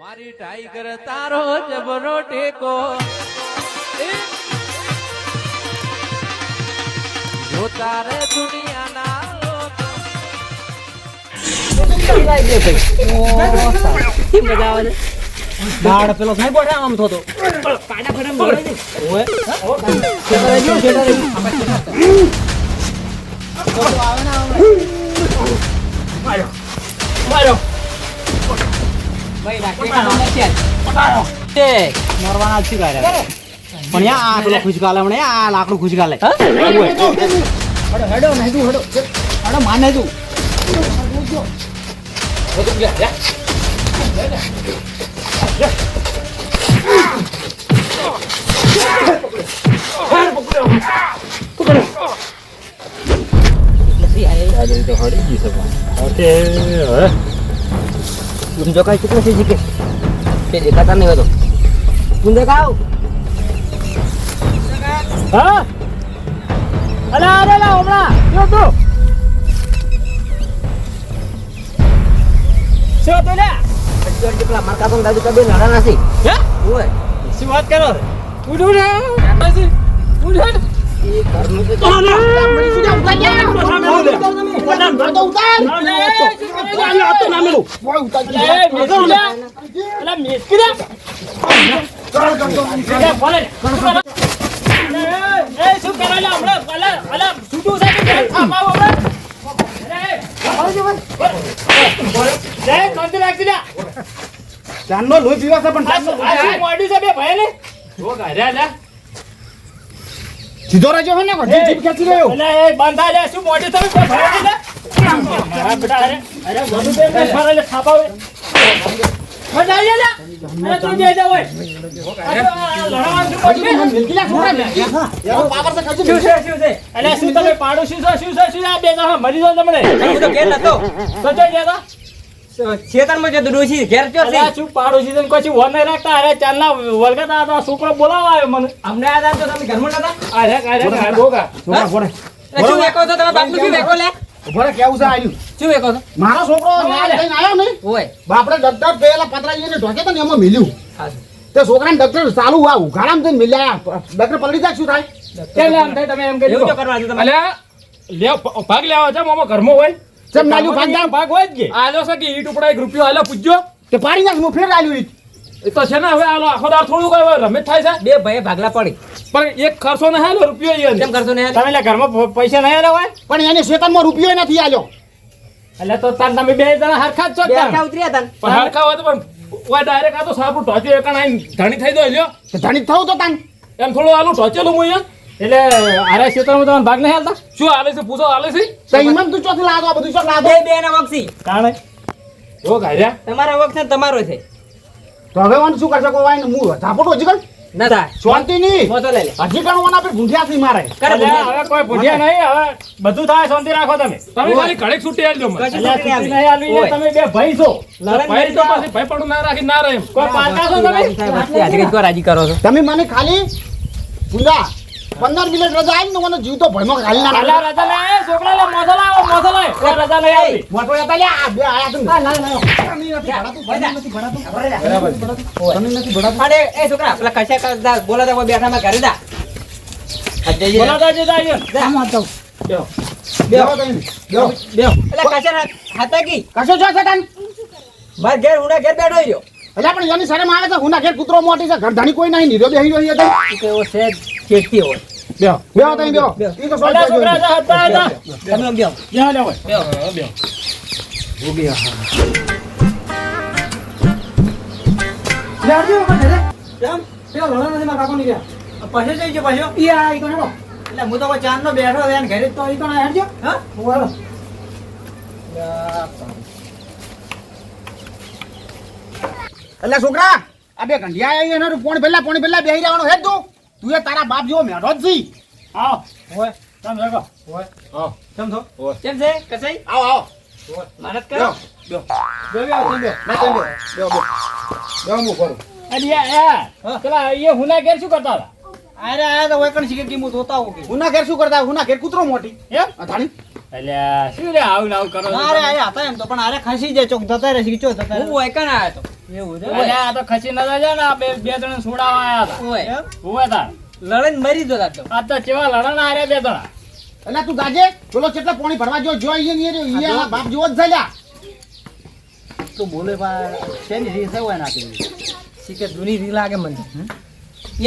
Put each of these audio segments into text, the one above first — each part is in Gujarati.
મારી ટાઈગર તારો જબરો ટેકો! જો તારે દુનિયાના દાડ પેલો સાહેબ બોલે આમ થતો પાડા તે મરવાના શીખાય રે પણ યા આ પેલો ખુશગાલે મને આ લાકડું ખુશગાલે હેડો હેડો નહીં તું હેડો હેડો માને તું ગુંજો કાંઈ કેટલો છે જીકે તે દેખાતા નહીં હતો ગુંજો ખાવ હા? અરે અરે લા હમણાં. જો તો શું તો લે? અત્યારે પેલા મારકા કાકા દાદુ કબીર લડા નથી હે? ઓય. શું વાત કરો? એ ઘરનું તો ચાંદનો લોહી પીવા છે પણ મોડી છે બે ભાઈ ને સીધો રાજો હે ને કોઈ જીભ ખેંચી રહ્યો. એટલે એ બંધા લે શું મોઢે તમે કોઈ ભરે દે મારા બેટા અરે અરે વધુ બે ને ફરે લે થાપા હોય મજા આવી લે. અરે તું હોય. લડાવા શું મોઢે મિલકીલા છોરા શું છે શું છે? અલે શું તમે પાડો શું છે શું છે શું આ બે જણા મરી જાવ તમને. હું તો ઘેર નતો. તો જોઈ ખેતરમાં જતો ડોશી ઘેર ચો છે. આ શું પાડો છે કોઈ વર નહીં રાખતા? અરે ચાલના વલગતા હતા છોકરો બોલાવા આવ્યો મને. અમને આ દાદા તો તમે ઘરમાં નતા? અરે અરે અરે બોગા. એટલે શું વેકો તો તમે? બાપનું શું વેકો લે? ભલે કેવું છે આયુ? શું વેકો તો મારો છોકરો ના લઈને આવ્યો ને ઓય. બાપડે ડોક્ટર પેલા પતરાજીને ઢોકે તો ને એમાં મિલ્યું. હા. તે છોકરાને ડોક્ટર ચાલુ આ ઉઘાડામાં જઈને મિલ્યા. ડોક્ટર પલડી જાય શું થાય? કેમ એમ થાય? તમે એમ કહી દો કરવા છે તમે. અલ્યા લે ભાગ લેવા છે મામા ઘરમાં હોય. ચમ નાલ્યું ભાગ ભાગ ભાગ હોય જ કે? આલો છે કે ઈ ટુકડા એક રૂપિયો આલો પૂજ્યો તે પાડી નાખ હું ફેર આલ્યું ઈટ. એ તો છે ને હવે આલો આખો દાર થોડું કઈ રમેશ થાય છે. બે ભાઈ ભાગલા પડી. પણ એક ખર્ચો ને હાલો રૂપિયો ઈ કેમ કરશો ને તમે લે ઘરમાં પૈસા નહીં આલો હોય? પણ એને શેતાનમાં રૂપિયો નથી આલ્યો. એટલે તો તાર તમે બે જણા હરખા જ છો તાર. ઉતર્યા તા. પણ હરખા હોય તો પણ ઓય ડાયરેક્ટ આ તો સાપુ ટોચ્યો એકણ આઈને ધણી થઈ દો લ્યો. તે ધનિક થવું તો તાન. એમ થોડું આલું ટોચેલું હું અહીંયા. એટલે આરે ક્ષેત્રમાં તમને ભાગ નહીં હાલતા શું હાલે છે પૂછો હાલે છે તો તું ચોથી લાદો બધું ચોક લાદો બે બે વક્ષી કારણે જો ગાયરા તમારો વક્ષ તમારો છે તો હવે વાન શું કરશે કોઈ વાન હું ઝાપટો હજી કણ ના થાય શાંતિ ની મોટો લે હજી કણ વાના પે ભૂંઠિયાથી મારે હવે કોઈ ભૂલ્યા નહીં હવે બધું થાય શાંતિ રાખો તમે તમે ખાલી ઘડીક છૂટી આલજો મને કશું એટલે છૂટી છૂટી નહીં નહીં આલવી તમે બે ભાઈ છો ભાઈ તો પછી ભાઈ પડું ના રાખી ના રહે કોઈ પારકા છો તમે રાજી કરો છો તમે મને ખાલી ગુંડા પંદર મિનિટ રજા આવી ને મને જીવતો ભયમાં ખાલી ના અલા રજા લે છોકરા લે મોઢો લાવો મોઢો લે કોઈ રજા નહીં આવી મોટો હતા લે આ બે આયા તું. નથી ભણાતું તને નથી ભણાતું અરે એ છોકરા પેલા કશા કરતા બોલાતા કોઈ બેઠા માં કરી દા બોલા જઈએ. જે. જતા જા. આમ વાત બેહો. બેહો. બેહો. બેહો. એટલે કશા હતા કી? કશો છો સટાન માર ઘેર ઉડા ઘેર બેઠો રહ્યો એટલે પણ એની શરમ આવે છે હુના ઘેર કૂતરો મોટી છે ઘર ધણી કોઈ નહીં નીરો બેહી રહ્યો છે. એવો છે ચેતી હોય. બેહો. બેહો તો અહીં બેહો. બેહો. ઈ તો અલા સોય છોકરા જા હતા. હતા તમે બેહો. જ્યાં લે હોય બેહો બેહો. પછી જઈ ગયો પાછો એટલે હું તો ચાંદ નો બેઠો છે ઘરે તો ઈ કોણ હેડજો. હા? એટલે છોકરા આ બે ગંઢિયા આવી એનો પોણી પહેલા પોણી પહેલા બેહી રહેવાનો. હે તું. તું એ તારા બાપ જેવો મેઢો જ છી આવો. હોય તમે ભેગો કેમ છો? કેમ છે? કસાઈ? આવો આવો. મહેનત બેહો બે બે બે બેહો બે ના બે બે બે બે હું કરું અરે યા પેલા એ હુના ઘેર શું કરતા હતા? અરે આ તો વેકણ કણ શીખે કે હું જોતા હોઉં હુના ઘેર શું કરતા? હુના ઘેર કૂતરો મોટી. એમ? આ એટલે શું રે આવું આવું કરો અરે અરે હતા એમ તો પણ અરે ખસી જાય ચોક જતા રહે શીખી ચો જતા હું વેકણ કણ આયો તો? એવું છે? આ તો ખસી ના જાય ને આ બે બે જણ છોડાવવા આયા હતા. ઓય. હોવે તાર. લડન મરી દો તો. આ તો કેવા લડન આરે બે જણા. એટલે તું ગાજે? બોલો કેટલા પાણી ભરવા જો જો અહીંયા ને અહીંયા બાપ જોવો જ છે લ્યા. તો બોલે પણ શેની રીત હોય નાખી શીખે જૂની રીત લાગે મને.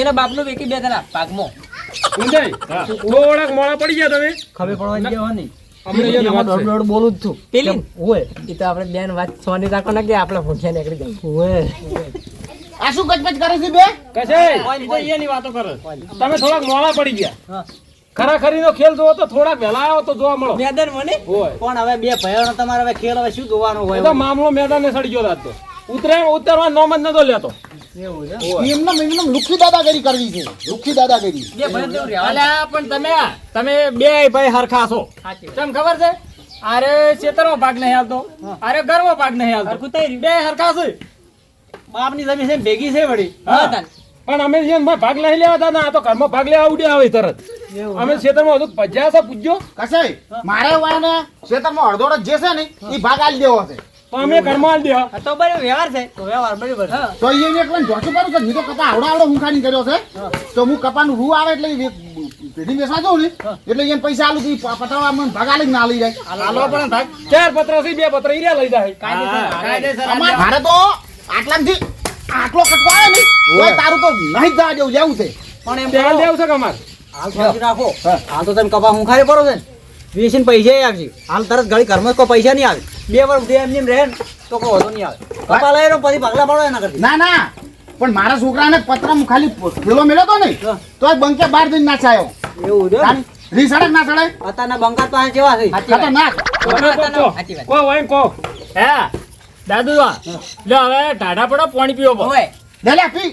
એના બાપનો વેકી બે તના પાકમાં. હા. થોડાક મોળા પડી ગયા તમે? ખબર પડવા જેવો નહીં અમને જે વાત છે. દોડ બોલું જ છું. પેલી? હોય એ તો આપણે બેન વાત સોની રાખો ને કે આપણે ભૂખ્યા નીકળી જાય હોય આ શું ગજબજ કરે છે બે? કશે? ઈ તો ઈયાની વાતો કરે. તમે થોડાક મોડા પડી ગયા. હા. ખરાખરીનો ખેલ જોવો તો થોડાક વહેલા આવો તો જોવા મળો. મેદાન મને? પણ હવે બે ભયાનો તમારે હવે ખેલ હવે શું જોવાનો હોય તો મેદાન ને સડી ગયો ઉતરે ઉતરવા નો મત નતો લેતો. એમને એમને લુખી દાદાગીરી કરવી છે. લુખી દાદાગીરી. બે ભયા તો રહેવા અલ્યા પણ તમે તમે બે ભાઈ હરખા છો. સાચી ખબર છે? આરે ખેતરમાં ભાગ નહીં હાલતો. આરે ઘરમાં ભાગ નહીં હાલતો. હરખું થઈ રહ્યું. બે હરખા છે. બાપની જમીન છે ભેગી છે વળી. હા. પણ અમે ભાગ લઈ લેવા હતા ને આ તો ઘરમાં ભાગ લેવા ઉડ્યા આવે તરત. અમે ખેતરમાં હતું ભજ્યા છે પૂછજો કશે મારે વાને ખેતરમાં અડધોડ જ જે છે ને એ ભાગ આલી દેવો છે. તો અમે ઘરમાં આલી દેવા તો બરે વ્યવહાર છે. તો વ્યવહાર બરાબર હા. તો એ એકલા જોશું કરું કે મેં તો કપા આવડો આવડો હુંખાની કર્યો છે. તો હું કપાનું રૂ આવે એટલે પેઢી બેસવા જાઉં ને એટલે એને પૈસા આલું તો પટાવા મને ભાગ આલી ના લઈ જાય. હાલો પણ ભાગ. ચાર પત્ર છે બે પત્ર ઈર્યા લઈ જાય. હા, કાયદેસર અમાર મારે તો આટલાથી આટલો કટકો આવે ને ઓય. તારું તો નહીં જ જવા જેવું લેવું છે. પણ એમ દેવું છે કે અમાર? હાલ રાખો. હાલ તો તમે કપા હું ખાઈ પડો છે ને. વેચીને પૈસા આવશે હાલ તરત ઘડી ઘરમાં કોઈ પૈસા નહીં આવે. બે વાર ઉઠી એમ જેમ રહે ને તો કોઈ વધુ નહીં આવે. કપા લઈ રહ્યો પછી ભાગલા પાડો એના કરતી. ના ના. પણ મારા છોકરાને પત્ર ખાલી પેલો મેળ્યો તો નહીં. તો તોય બંકે બાર જઈને નાચાયો એવું છે? ના સડે? અત્યારના બંગાળ પાસે કેવા છે? ખતરનાક. કો હોય કહો હે દાદુ આ, લ્યો હવે ટાઢા પડો પાણી પીવો. ઓય, ડેલ્યા પી.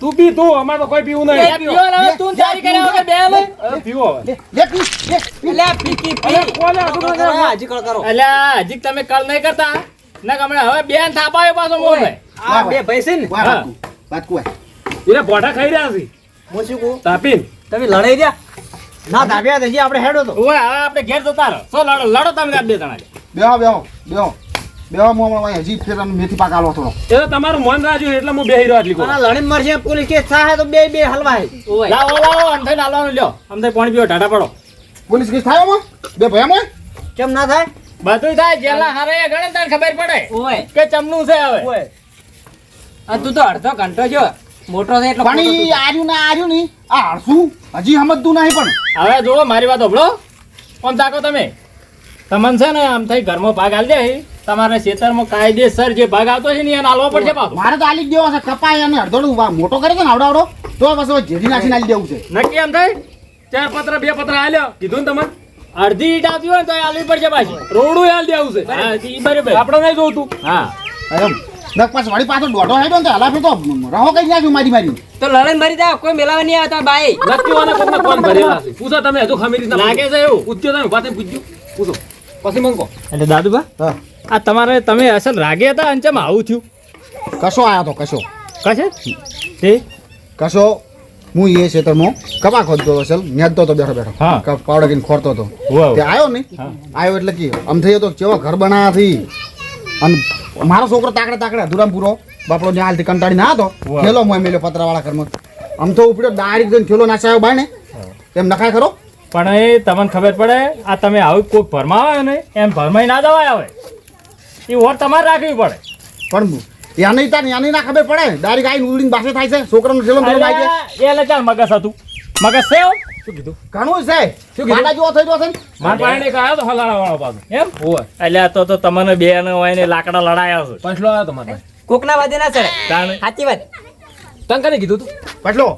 તું પી તું અમારે તો કોઈ પીવું નહીં. પીવો હવે તું તારી કર્યા વગર બે લે. પીવો હવે લે લે પી લે પી. એટલે પીકી પી. અરે કોને આ કળ બધું? કરો, હજી કળ કરો. અલ્યા હજી તમે કલ નહીં કરતા. ના હમણાં હવે બેન થાપાયો પાછો મોઢે. આ બે ભાઈ છે ને. વાત કુ, વાત કુ એને ભોટા ખાઈ રહ્યા છે. હું શું કહું? તમે લડાઈ રહ્યા? ના ધાબ્યા તો આપણે હેડો તો. ઓય હવે આપણે ઘેર જતા રહો. સો લડો? લડો તમે બે જણા બેહો બેહો બેહો. બેહો મોમ હજી ફેર આમ મેથી પાક આલો થોડો એ તો તમારું મન રાજ્યું એટલે હું બેહી રહ્યો આટલી કોણ? લડીને મરશે પોલીસ કેસ થાય તો બે બે હલવાય. લાવો લાવો અંતે નાલવાનું લ્યો. અમને પાણી પીવો ટાટા પડો. પોલીસ કેસ થાય આમાં? બે ભયામાં કેમ ના થાય? બધું થાય જેલા હારે એ ગણે તને ખબર પડે ઓય. કે ચમનું છે હવે. ઓય. આ તું તો અડધો ઘંટો જો મોટો છે એટલે પાણી આર્યું ના આર્યું નહીં. આ હળસું હજી સમજતું નહીં પણ. હવે જો મારી વાત હોભળો. કોણ તાકો તમે? તમને છે ને આમ થઈ ઘરમાં ભાગ આલી જાય તમારે ખેતરમાં કાયદેસર જે ભાગ આવતો છે ને એને આલવો પડશે પાછો. મારે તો આલી દેવો છે કપાય અને અડધોડું મોટો કરે છે ને આવડો આવડો તો પછી જેડી નાખીને આલી દેવું છે. નક્કી એમ થાય? ચાર પત્ર બે પત્ર આલ્યો. કીધું ને તમને? અડધી ઈટ આવતી હોય ને તો આલવી પડશે પાછી. રોડું હાલ દેવું છે. હા ઈ બરાબર. આપણે નહીં જોતું. હા. એમ. દસ પાછ વળી પાછો દોઢો હેડ્યો ને તો હલાફે તો રહો કઈ નાખ્યું મારી મારી. તો લડાઈ મારી જાય કોઈ મેલાવા નહીં આવતા બાઈ. નક્કી વાના કોકને કોણ ભરેલા છે? પૂછો તમે હજુ ખમી લાગે છે એવું? પૂછ્યો તમે થઈને પૂછો. પછી મંગો. એટલે દાદુભા હા. આ તમારે તમે અસલ રાગે હતા અને ચમ આવું થયું? કશો આયા તો કશો. કશે? તે કશો? હું એ ક્ષેત્રમાં કપા ખોદતો અસલ. ચલ ન્યાદતો હતો બેઠો બેઠો. પાવડે કીને ખોરતો હતો વાવ. તે આવ્યો ને. આવ્યો એટલે કે આમ થઈ તો કેવો ઘર બનાવ્યા થી. અને મારો છોકરો તાકડે તાકડે અધુરામ પૂરો બાપડો ને હાલથી કંટાળી ના હતો. થેલો મોય મેલ્યો પતરાવાળા ઘરમાં. આમ તો ઉપડ્યો ડાયરેક્ટ જઈને ખેલો નાચાયો બાય ને એમ નખાય ખરો? પણ એ તમને ખબર પડે આ તમે આવું કોઈ ભરમાં આવે ને એમ ભરમાઈ ના દવાય આવે એ ઓર તમારે રાખવી પડે. પણ યાની તાર યાની ના ખબર પડે? ડાયરેક્ટ આઈને ઉડીને બાસે થાય છે? છોકરાનું થેલો થેલો આવી એ એટલે ચાલ મગજ હતું. મગજ છે શું કીધું? ઘણું છે. શું કીધું? પાટા થઈ પાણી મારા પાસે એક આવ્યો તો હલાળા વાળો પાછો. એમ? હોય. એટલે તો તો તમને બે ને હોય ને લાકડા લડાયા છે પંચલો આવ્યો તમારે કોકના વાદે ના સર. સાચી વાત. તને કને કીધું તું? પટલો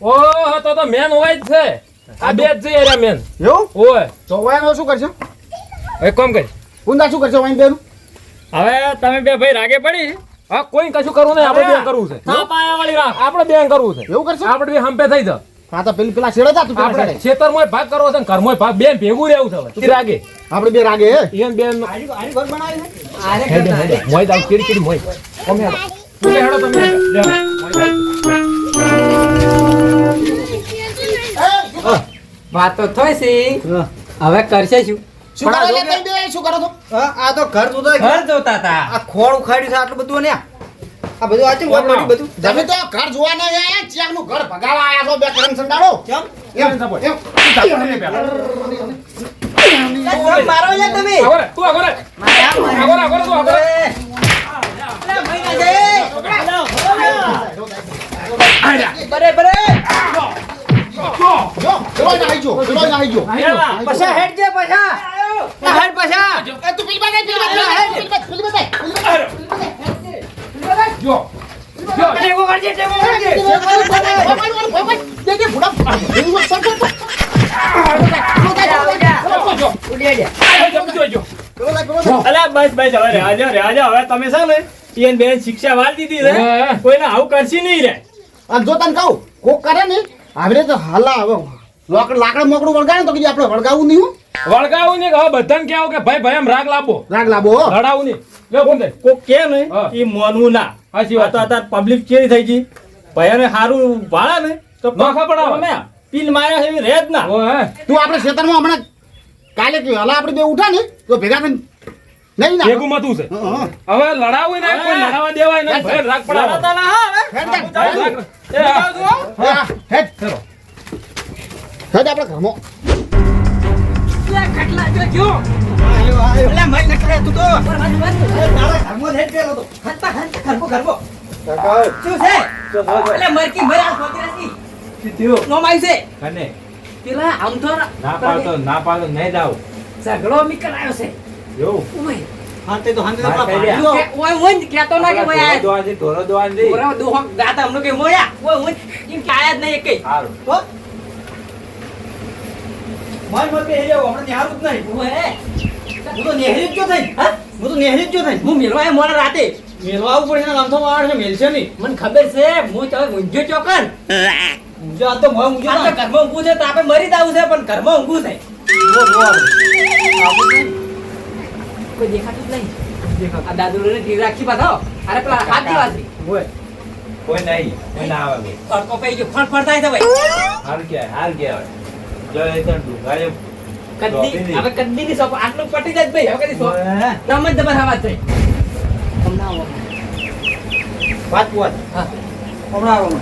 ઓહો તો તો મેન હોય જ છે. આ બે જ છે એરા મેન એવું? ઓય. તો વયાનો શું કરશે? એક કામ કરી ઊંધા શું કરશે વાઈન બેનું? હવે તમે બે ભાઈ રાગે પડી. હા કોઈ કશું કરવું નહીં આપણે બે કરવું છે. થાપ આયા વાળી રાખ. આપણે બે કરવું છે. એવું કરશે? આપણે બે હંપે થઈ જા. હા તો પેલી પેલા છેડે જા તું આપણે ખેતરમાં ભાગ કરવો છે ઘર ઘરમાં ભાગ. બે ભેગું રહેવું છે તી રાગે? આપણે બે રાગે હે? ઈયન બેન મોય દાવ ચીડી મોય. તમે હેડો તમે વાત તો થઈ છે હવે કરશે શું? શું કરો લે તઈ બે? શું કરો છો? આ તો ઘર જોતા ઘર જોતા હતા. આ ખોળ ઉખાડ્યું છે આટલું બધું ને આ. બધું આ ચેવું પડ્યું બધું? તમે તો ઘર જોવા નહીં આયા ચિયાકનું ઘર ભગાવા આયા છો બે કરમ સંડાળો. કેમ? એમ તું એમ. તું ને મારો છે તમે. આગળ તું આગળ આગળ આગો રે, આગો રે, તું આગો રે. બરે બરે જો ચલો ના આઈજો ચલો પછા હેડ જે પછા હેડ પછા એ તું પેલી બાજુ પેલી બાજુ પેલી બાજુ પેલી બાજુ જો. જો. ટેકો કરજે ટેકો કરજે દે દે ભૂડા એવું સર સર જો. જો, જો, જો. અલા બસ બસ હવે રહેવા દો, રહેવા દો. હવે તમે છે ને ઈયન બેન શિક્ષા વાળ દીધી છે હા. કોઈને આવું કરશી નહીં રે અને જો તને કહું કોક કરે ને આવી તો હાલા હવે લાકડ લાકડ મોકડું વળગાડે તો કીધું આપણે વળગાવું નહીં વળગાવું નહીં હવે બધાને કહેવું કે ભાઈ ભાઈ એમ રાગ લાવો રાગ લાવો લડાવું નહીં. લે ફોન કોક કે નહીં એ મોનવું ના. સાચી વાત અત્યારે પબ્લિક કેરી થઈ ગઈ. ભયાને હારું વાળા ને તો નોખા પડાવે. તમે પીન માર્યા એવી રહે જ ના હે. તું આપણે ખેતરમાં હમણાં કાલે કે હલા આપણે બે ઉઠા ને તો ભેગા થઈને નહીં ના ભેગું મતું છે. હવે લડાવું ને કોઈ લડાવા દેવાય ને ભાઈ રાગ પડાવો. લડાતા ના હા? હવે. હેડ. જા. રાગ- રાગ- એ હા. હા, હેડ ચલો. હેડ આપણે ઘરમાં અલા મઈ નકરે તું તો તારા ઘરમાં હેડ ગયેલો તો હત્તા હત્તા ઘરમો ઘરમો શું છે એટલે મરકી મર આ સોતી નથી નોમ આવી છે કને પેલા આમ તો ના પાડતો ના પાડતો નહીં જાવ ઝઘડો મી કરાયો છે એવું ઓય હાતે તો હાતે તો હા, પેલા કહી દે. ભાગ્યો. કે ઓય ઓય કેતો ના કે ઓય આયા દોવાજી ઢોરો દોહો ગાતા હમણો કે મોયા ઓય ઓય જ નહીં તો માર મત કે હેજો હમણાં નિહારું જ નહીં. ઓય હું? તો નેહરી જ જો થઈ હા? હું તો નેહરી જ જો થઈ હું મેલવા આયો મોડા રાતે. મેળવા પડે છે મેલશે નહીં. મને ખબર છે હું તો ઊંઝો ચોકન. મુજો આ તો મોય મુજો આ તો ઘરમાં ઊંઘું છે તો આપણે મરી જાવું છે પણ ઘરમાં ઊંઘું છે. જો જો કોઈ દેખાતું જ નહીં. આ દાદુ ને રાખી પાછો. અરે પેલા હાથ દિવાસી ઓય. કોઈ નહીં કોઈ ના આવે. તડકો પઈ ગયો. ફળ ફળ થાય છે ભાઈ. હાલ કે હાલ કે જો ડુંગારે કદી? હવે કદી ની સોપ આટલું પટી જાય જ ભાઈ. હવે કદી જ દબર હવા. થઈ વાત વાત. હા. હમણાં આવો મને.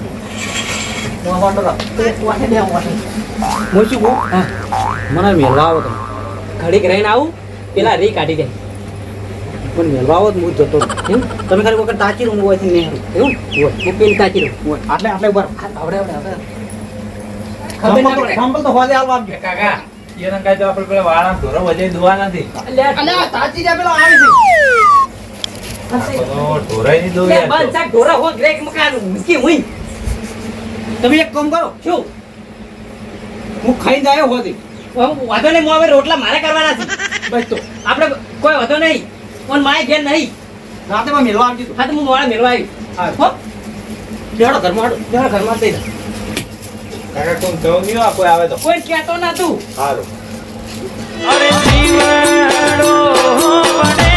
મેળવા આવો તમે. ઘડીક રહીને આવું પેલા રી કાઢી દે. પણ મેળવા આવો તો હું જતો રહું. તમે ખાલી વખત તાચી રહું હોય એવું? હું પેલી તાચી રહું. આટલે આટલે ઉપર. આવડે આવડે આવડે. ખબર તો- પડે. સંપલ તો હોદે હાલવા આપજો. કાકા એના કાંઈ તો આપણે પેલા વાળા ઢોરો વધે દોવા નથી. અલ્યા અલ્યા, જા પેલો આવે છે. તો ની દોરી બંધ શાક ઢોરા હો ગ્રેક મકાન મુસ્કી હુઈ તમે એક કામ કરો શું? હું ખાઈને આવ્યો હોતી વાંધો નહીં હું હવે રોટલા મારે કરવાના છે. બસ તો. આપણે કોઈ વાંધો નહીં. પણ માય ઘેર નહીં. રાતે માં મેળવા આવજો હા તો હું મોડા મેળવા આવી. હો. લેડો ઘરમાં ઘરમાં દે કાકા કોણ કહું નહીં આ કોઈ આવે તો. કોઈ કહેતો ના તું. સારું અરે જીવડો પડે